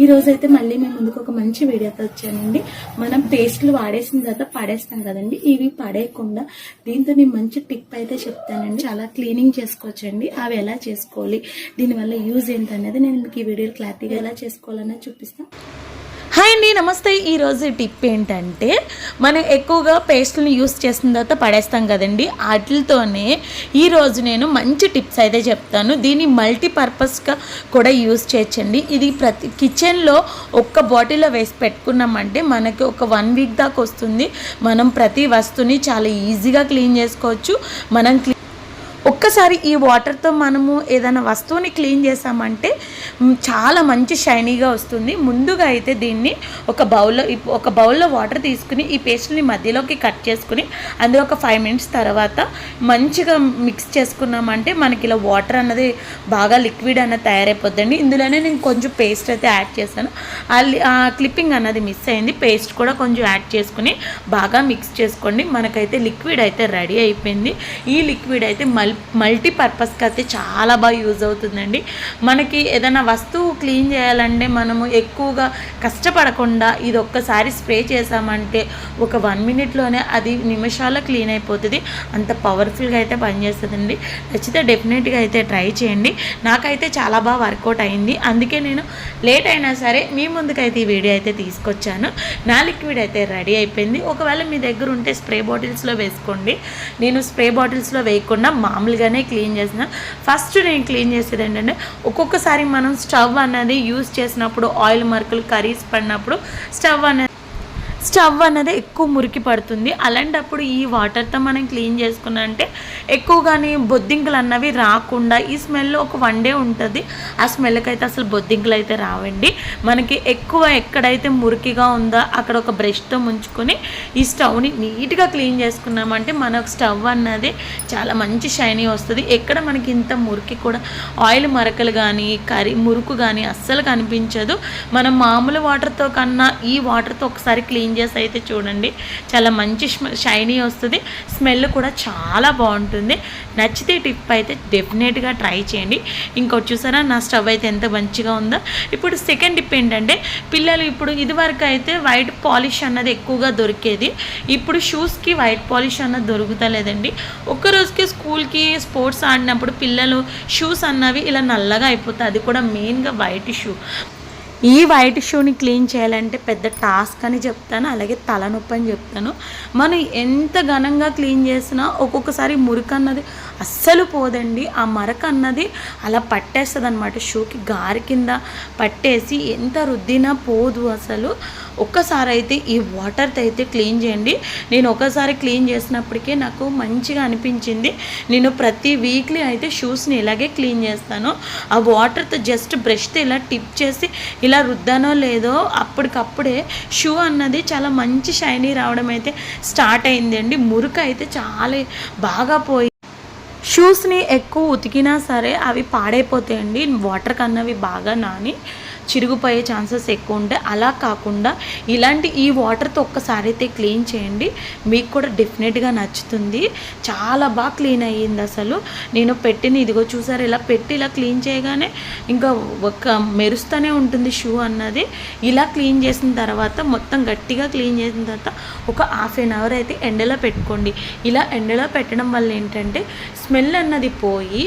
ఈ రోజైతే అయితే మళ్ళీ మేము ముందుకు ఒక మంచి వీడియోతో వచ్చానండి. మనం పేస్ట్లు వాడేసిన తర్వాత పడేస్తాం కదండి. ఇవి పడేయకుండా దీంతో నేను మంచి టిప్ అయితే చెప్తానండి. చాలా క్లీనింగ్ చేసుకోవచ్చండి. అవి ఎలా చేసుకోవాలి? దీనివల్ల యూజ్ ఏంటనేది నేను మీకు ఈ వీడియో క్లారిటీగా ఎలా చేసుకోవాలనేది చూపిస్తాను అండి నమస్తే. ఈరోజు టిప్ ఏంటంటే మనం ఎక్కువగా పేస్ట్లను యూస్ చేసిన తర్వాత పడేస్తాం కదండి. వాటితోనే ఈరోజు నేను మంచి టిప్స్ అయితే చెప్తాను. దీన్ని మల్టీపర్పస్గా కూడా యూస్ చేయొచ్చండి. ఇది ప్రతి కిచెన్లో ఒక్క బాటిల్లో వేసి పెట్టుకున్నామంటే మనకి ఒక వన్ వీక్ దాకా వస్తుంది. మనం ప్రతి వస్తువుని చాలా ఈజీగా క్లీన్ చేసుకోవచ్చు. మనం క్లీ ఒక్కసారి ఈ వాటర్తో మనము ఏదైనా వస్తువుని క్లీన్ చేసామంటే చాలా మంచి షైనీగా వస్తుంది. ముందుగా అయితే దీన్ని ఒక బౌల్లో ఒక బౌల్లో వాటర్ తీసుకుని ఈ పేస్ట్ని మధ్యలోకి కట్ చేసుకుని అందులో ఒక ఫైవ్ మినిట్స్ తర్వాత మంచిగా మిక్స్ చేసుకున్నామంటే మనకి ఇలా వాటర్ అన్నది బాగా లిక్విడ్ అన్నది తయారైపోద్దండి. ఇందులోనే నేను కొంచెం పేస్ట్ అయితే యాడ్ చేశాను. ఆ క్లిప్పింగ్ అన్నది మిస్ అయింది. పేస్ట్ కూడా కొంచెం యాడ్ చేసుకుని బాగా మిక్స్ చేసుకోండి. మనకైతే లిక్విడ్ అయితే రెడీ అయిపోయింది. ఈ లిక్విడ్ అయితే మల్ మల్టీపర్పస్కి అయితే చాలా బాగా యూజ్ అవుతుందండి. మనకి ఏదైనా వస్తువు క్లీన్ చేయాలంటే మనము ఎక్కువగా కష్టపడకుండా ఇది ఒక్కసారి స్ప్రే చేసామంటే ఒక వన్ మినిట్లోనే అది నిమిషాల్లో క్లీన్ అయిపోతుంది. అంత పవర్ఫుల్గా అయితే పనిచేస్తుందండి. నచ్చితే డెఫినెట్గా అయితే ట్రై చేయండి. నాకైతే చాలా బాగా వర్కౌట్ అయింది. అందుకే నేను లేట్ అయినా సరే మీ ముందుకైతే ఈ వీడియో అయితే తీసుకొచ్చాను. నా లిక్విడ్ అయితే రెడీ అయిపోయింది. ఒకవేళ మీ దగ్గర ఉంటే స్ప్రే బాటిల్స్లో వేసుకోండి. నేను స్ప్రే బాటిల్స్లో వేయకుండా మామూలుగా మామూలుగానే క్లీన్ చేసిన. ఫస్ట్ నేను క్లీన్ చేసేది ఏంటంటే ఒక్కొక్కసారి మనం స్టవ్ అన్నది యూస్ చేసినప్పుడు ఆయిల్ మరకలు కర్రీస్ పడినప్పుడు స్టవ్ అనేది స్టవ్ అన్నది ఎక్కువ మురికి పడుతుంది. అలాంటప్పుడు ఈ వాటర్తో మనం క్లీన్ చేసుకున్నా అంటే ఎక్కువగానే బొద్దింకలు అన్నవి రాకుండా ఈ స్మెల్ ఒక వన్ డే ఉంటుంది. ఆ స్మెల్కి అయితే అసలు బొద్దింకలు అయితే రావండి. మనకి ఎక్కువ ఎక్కడైతే మురికిగా ఉందో అక్కడ ఒక బ్రష్తో ముంచుకొని ఈ స్టవ్ని నీట్గా క్లీన్ చేసుకున్నామంటే మనకు స్టవ్ అన్నది చాలా మంచి షైనీ వస్తుంది. ఎక్కడ మనకి ఇంత మురికి కూడా ఆయిల్ మరకలు కానీ కర్రీ మురుకు కానీ అస్సలు కనిపించదు. మనం మామూలు వాటర్తో కన్నా ఈ వాటర్తో ఒకసారి క్లీన్ చేసి అయితే చూడండి. చాలా మంచి షైనీ వస్తుంది. స్మెల్ కూడా చాలా బాగుంటుంది. నచ్చితే టిప్ అయితే డెఫినెట్గా ట్రై చేయండి. ఇంకోటి చూసారా? నా స్టవ్ అయితే ఎంత మంచిగా ఉందో. ఇప్పుడు సెకండ్ టిప్ ఏంటంటే పిల్లలు ఇప్పుడు ఇదివరకు అయితే వైట్ పాలిష్ అన్నది ఎక్కువగా దొరికేది. ఇప్పుడు షూస్కి వైట్ పాలిష్ అన్నది దొరుకుతలేదండి. ఒక్క రోజుకి స్కూల్కి స్పోర్ట్స్ ఆడినప్పుడు పిల్లలు షూస్ అన్నవి ఇలా నల్లగా అయిపోతాయి. అది కూడా మెయిన్గా వైట్ షూ. ఈ వైట్ షూని క్లీన్ చేయాలంటే పెద్ద టాస్క్ అని చెప్తాను అలాగే తలనొప్పి అని చెప్తాను. మనం ఎంత ఘనంగా క్లీన్ చేసినా ఒక్కొక్కసారి మురికి అన్నది అస్సలు పోదండి. ఆ మరక అన్నది అలా పట్టేస్తుంది అనమాట షూకి గారి కింద పట్టేసి ఎంత రుద్దినా పోదు అసలు. ఒక్కసారి అయితే ఈ వాటర్తో అయితే క్లీన్ చేయండి. నేను ఒకసారి క్లీన్ చేసినప్పటికీ నాకు మంచిగా అనిపించింది. నేను ప్రతి వీక్లీ అయితే షూస్ని ఇలాగే క్లీన్ చేస్తాను. ఆ వాటర్తో జస్ట్ బ్రష్తో ఇలా టిప్ చేసి ఇలా రుద్దానో లేదో అప్పటికప్పుడే షూ అన్నది చాలా మంచి షైనీ రావడం అయితే స్టార్ట్ అయిందండి మురుకు అయితే చాలా బాగా పోయి షూస్ని ఎక్కువ ఉతికినా సరే అవి పాడైపోతాయండి. వాటర్ కన్నవి బాగా నాని. చిరిగిపోయే ఛాన్సెస్ ఎక్కువ ఉంటాయి అలా కాకుండా ఇలాంటి ఈ వాటర్తో ఒక్కసారి అయితే క్లీన్ చేయండి. మీకు కూడా డెఫినెట్గా నచ్చుతుంది. చాలా బాగా క్లీన్ అయ్యింది అసలు. నేను పెట్టిన ఇదిగో చూసారు ఇలా పెట్టి ఇలా క్లీన్ చేయగానే ఇంకా ఒక మెరుస్తూనే ఉంటుంది షూ అన్నది. ఇలా క్లీన్ చేసిన తర్వాత మొత్తం గట్టిగా క్లీన్ చేసిన తర్వాత ఒక హాఫ్ అన్ అవర్ అయితే ఎండలో పెట్టుకోండి. ఇలా ఎండలో పెట్టడం వల్ల ఏంటంటే స్మెల్ అన్నది పోయి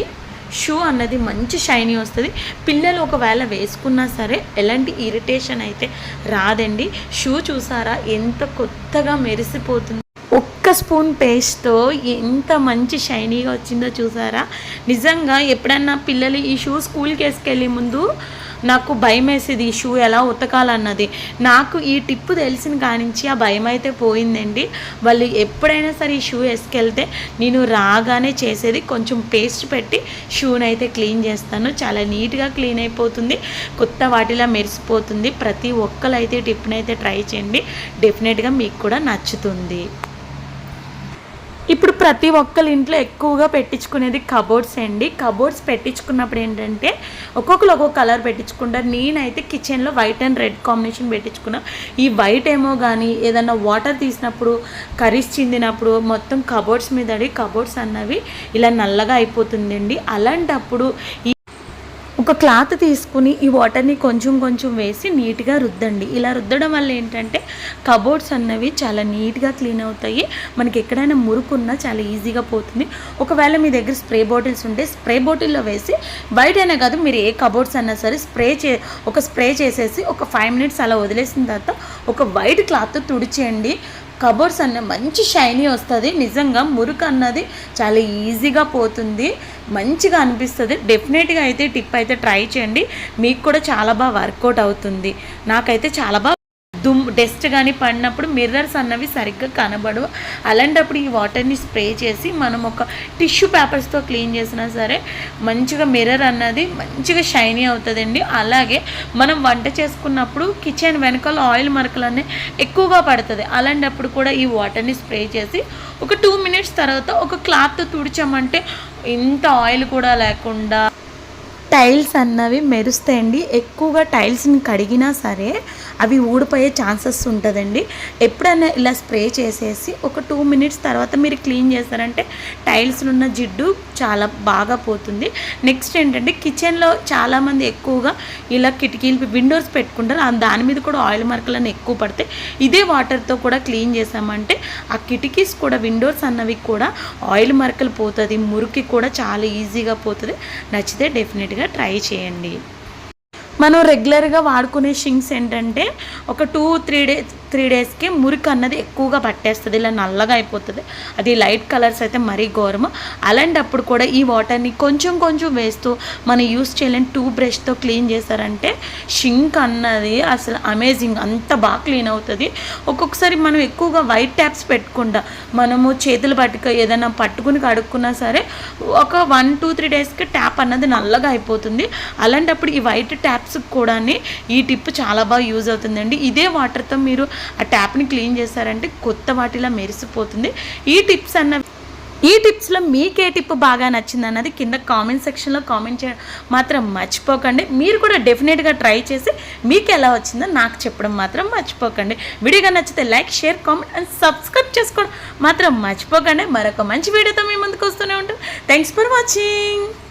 షూ అన్నది మంచి షైనీ వస్తుంది. పిల్లలు ఒకవేళ వేసుకున్నా సరే ఎలాంటి ఇరిటేషన్ అయితే రాదండి. షూ చూసారా? ఎంత కొత్తగా మెరిసిపోతుంది. ఒక్క స్పూన్ పేస్ట్తో ఎంత మంచి షైనీగా వచ్చిందో చూసారా? నిజంగా ఎప్పుడన్నా పిల్లలు ఈ షూ స్కూల్కి వేసుకెళ్ళే ముందు నాకు భయం వేసేది ఈ షూ ఎలా ఉతకాలన్నది. నాకు ఈ టిప్ తెలిసిన కానించి ఆ భయం అయితే పోయిందండి. వాళ్ళు ఎప్పుడైనా సరే ఈ షూ వేసుకెళ్తే నేను రాగానే చేసేది కొంచెం పేస్ట్ పెట్టి షూని అయితే క్లీన్ చేస్తాను. చాలా నీట్గా క్లీన్ అయిపోతుంది. కొత్త వాటిలా మెరిసిపోతుంది. ప్రతి ఒక్కరు అయితే టిప్ని అయితే ట్రై చేయండి. డెఫినెట్గా మీకు కూడా నచ్చుతుంది. ఇప్పుడు ప్రతి ఒక్కరి ఇంట్లో ఎక్కువగా పెట్టించుకునేది కబోర్డ్స్ అండి. కబోర్డ్స్ పెట్టించుకున్నప్పుడు ఏంటంటే ఒక్కొక్కరు ఒక్కొక్క కలర్ పెట్టించుకుంటారు. నేనైతే కిచెన్లో వైట్ అండ్ రెడ్ కాంబినేషన్ పెట్టించుకున్నా. ఈ వైట్ ఏమో కానీ ఏదన్నా వాటర్ తీసినప్పుడు కర్రీస్ చిందినప్పుడు మొత్తం కబోర్డ్స్ మీద కబోర్డ్స్ అన్నవి ఇలా నల్లగా అయిపోతుందండి. అలాంటప్పుడు ఈ ఒక క్లాత్ తీసుకుని ఈ వాటర్ని కొంచెం కొంచెం వేసి నీట్గా రుద్దండి. ఇలా రుద్దడం వల్ల ఏంటంటే కబోర్డ్స్ అన్నవి చాలా నీట్గా క్లీన్ అవుతాయి. మనకి ఎక్కడైనా మురుకున్నా చాలా ఈజీగా పోతుంది. ఒకవేళ మీ దగ్గర స్ప్రే బాటిల్స్ ఉంటే స్ప్రే బాటిల్లో వేసి బయట అయినా కాదు మీరు ఏ కబోర్డ్స్ అన్నా సరే స్ప్రే చే ఒక స్ప్రే చేసేసి ఒక ఫైవ్ మినిట్స్ అలా వదిలేసిన తర్వాత ఒక వైట్ క్లాత్ తుడిచేయండి. కబోర్డ్స్ అన్న మంచి షైనీ వస్తుంది. నిజంగా మురుకు అన్నది చాలా ఈజీగా పోతుంది. మంచిగా అనిపిస్తుంది. డెఫినెట్గా అయితే టిప్ అయితే ట్రై చేయండి. మీకు కూడా చాలా బాగా వర్కౌట్ అవుతుంది. నాకైతే చాలా బాగా దుమ్ డస్ట్ కానీ పడినప్పుడు మిర్రర్స్ అన్నవి సరిగ్గా కనబడవు. అలాంటప్పుడు ఈ వాటర్ని స్ప్రే చేసి మనం ఒక టిష్యూ పేపర్స్తో క్లీన్ చేసినా సరే మంచిగా మిర్రర్ అన్నది మంచిగా షైనీ అవుతుందండి. అలాగే మనం వంట చేసుకున్నప్పుడు కిచెన్ వెనకాల ఆయిల్ మరకలు అనేవి ఎక్కువగా పడుతుంది. అలాంటప్పుడు కూడా ఈ వాటర్ని స్ప్రే చేసి ఒక టూ మినిట్స్ తర్వాత ఒక క్లాత్ తుడిచామంటే ఇంత ఆయిల్ కూడా లేకుండా టైల్స్ అన్నవి మెరుస్తాయండి. ఎక్కువగా టైల్స్ని కడిగినా సరే అవి ఊడిపోయే ఛాన్సెస్ ఉంటుందండి. ఎప్పుడైనా ఇలా స్ప్రే చేసేసి ఒక టూ మినిట్స్ తర్వాత మీరు క్లీన్ చేస్తారంటే టైల్స్లో ఉన్న జిడ్డు చాలా బాగా పోతుంది. నెక్స్ట్ ఏంటంటే కిచెన్లో చాలామంది ఎక్కువగా ఇలా కిటికీలు విండోస్ పెట్టుకుంటారు. దాని మీద కూడా ఆయిల్ మార్కులను ఎక్కువ పడితే ఇదే వాటర్తో కూడా క్లీన్ చేసామంటే ఆ కిటికీస్ కూడా విండోస్ అన్నవి కూడా ఆయిల్ మరకలు పోతుంది. మురికి కూడా చాలా ఈజీగా పోతుంది. నచ్చితే డెఫినెట్గా ట్రై చేయండి. మనం రెగ్యులర్గా వాడుకునే షింక్స్ ఏంటంటే ఒక టూ త్రీ డేస్ త్రీ డేస్కి మురికి అన్నది ఎక్కువగా పట్టేస్తుంది. ఇలా నల్లగా అయిపోతుంది. అది లైట్ కలర్స్ అయితే మరీ ఘోరము. అలాంటప్పుడు కూడా ఈ వాటర్ని కొంచెం కొంచెం వేస్తూ మనం యూస్ చేయలేని టూ బ్రష్తో క్లీన్ చేశారంటే షింక్ అన్నది అసలు అమేజింగ్ అంత బాగా క్లీన్ అవుతుంది. ఒక్కొక్కసారి మనం ఎక్కువగా వైట్ ట్యాప్స్ పెట్టకుండా మనము చేతులు పట్టుక ఏదైనా పట్టుకుని కడుక్కున్నా సరే ఒక వన్ టూ త్రీ డేస్కి ట్యాప్ అన్నది నల్లగా అయిపోతుంది. అలాంటప్పుడు ఈ వైట్ ట్యాప్స్ కూడా ఈ టిప్ చాలా బాగా యూజ్ అవుతుందండి. ఇదే వాటర్తో మీరు ఆ ట్యాప్ని క్లీన్ చేశారంటే కొత్త వాటిలా మెరిసిపోతుంది. ఈ టిప్స్ అన్న ఈ టిప్స్లో మీకే టిప్ బాగా నచ్చింది అన్నది కింద కామెంట్ సెక్షన్లో కామెంట్ చేయడం మాత్రం మర్చిపోకండి. మీరు కూడా డెఫినెట్గా ట్రై చేసి మీకు ఎలా వచ్చిందో నాకు చెప్పడం మాత్రం మర్చిపోకండి. వీడియోగా నచ్చితే like share comment and subscribe చేసుకోవడం మాత్రం మర్చిపోకండి. మరొక మంచి వీడియోతో మీ ముందుకు వస్తూనే ఉంటాం. Thanks for watching